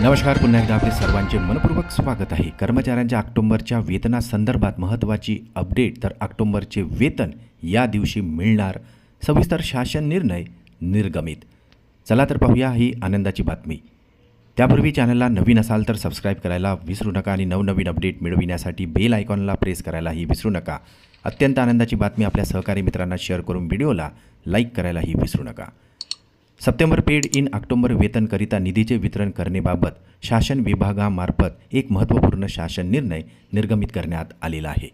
नमस्कार पुन्हा एकदा आपले सर्वांचे मनपूर्वक स्वागत आहे. कर्मचाऱ्यांच्या ऑक्टोंबरच्या वेतनासंदर्भात महत्त्वाची अपडेट तर ऑक्टोंबरचे वेतन या दिवशी मिळणार सविस्तर शासन निर्णय निर्गमित. चला तर पाहूया ही आनंदाची बातमी. त्यापूर्वी चॅनलला नवीन असाल तर सबस्क्राईब करायला विसरू नका आणि नवनवीन अपडेट मिळविण्यासाठी बेल आयकॉनला प्रेस करायलाही विसरू नका. अत्यंत आनंदाची बातमी आपल्या सहकारी मित्रांना शेअर करून व्हिडिओला लाईक करायलाही विसरू नका. सप्टेंबर पेड इन ऑक्टोबर वेतनकरिता निधीचे वितरण करण्याबाबत शासन विभागामार्फत एक महत्त्वपूर्ण शासन निर्णय निर्गमित करण्यात आलेला आहे.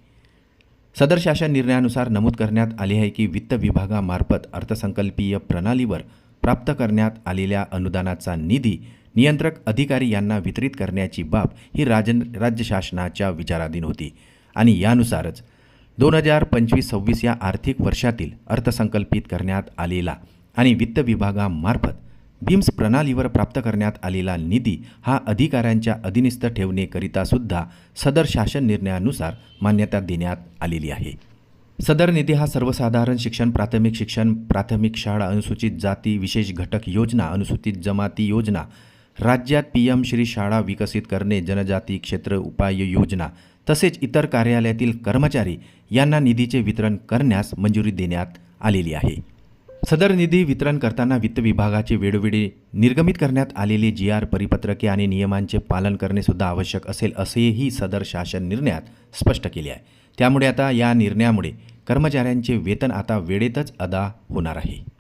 सदर शासन निर्णयानुसार नमूद करण्यात आले आहे की वित्त विभागामार्फत अर्थसंकल्पीय प्रणालीवर प्राप्त करण्यात आलेल्या अनुदानाचा निधी नियंत्रक अधिकारी यांना वितरित करण्याची बाब ही राज राज्य शासनाच्या विचाराधीन होती आणि यानुसारच दोन हजार पंचवीस सव्वीस या आर्थिक वर्षातील अर्थसंकल्पित करण्यात आलेला आणि वित्त विभागामार्फत बीम्स प्रणालीवर प्राप्त करण्यात आलेला निधी हा अधिकाऱ्यांच्या अधीनस्थ ठेवणेकरिता सुद्धा सदर शासन निर्णयानुसार मान्यता देण्यात आलेली आहे. सदर निधी हा सर्वसाधारण शिक्षण प्राथमिक शिक्षण प्राथमिक शाळा अनुसूचित जाती विशेष घटक योजना अनुसूचित जमाती योजना राज्यात पी एम श्री शाळा विकसित करणे जनजाती क्षेत्र उपाय योजना तसेच इतर कार्यालयातील कर्मचारी यांना निधीचे वितरण करण्यास मंजुरी देण्यात आलेली आहे. सदर निधी वितरण करताना वित्त विभागाचे वेळोवेळी निर्गमित करण्यात आलेले जी आर परिपत्रके आणि नियमांचे पालन करणेसुद्धा आवश्यक असेल असेही सदर शासन निर्णयात स्पष्ट केले आहे. त्यामुळे आता या निर्णयामुळे कर्मचाऱ्यांचे वेतन आता वेळेतच अदा होणार आहे.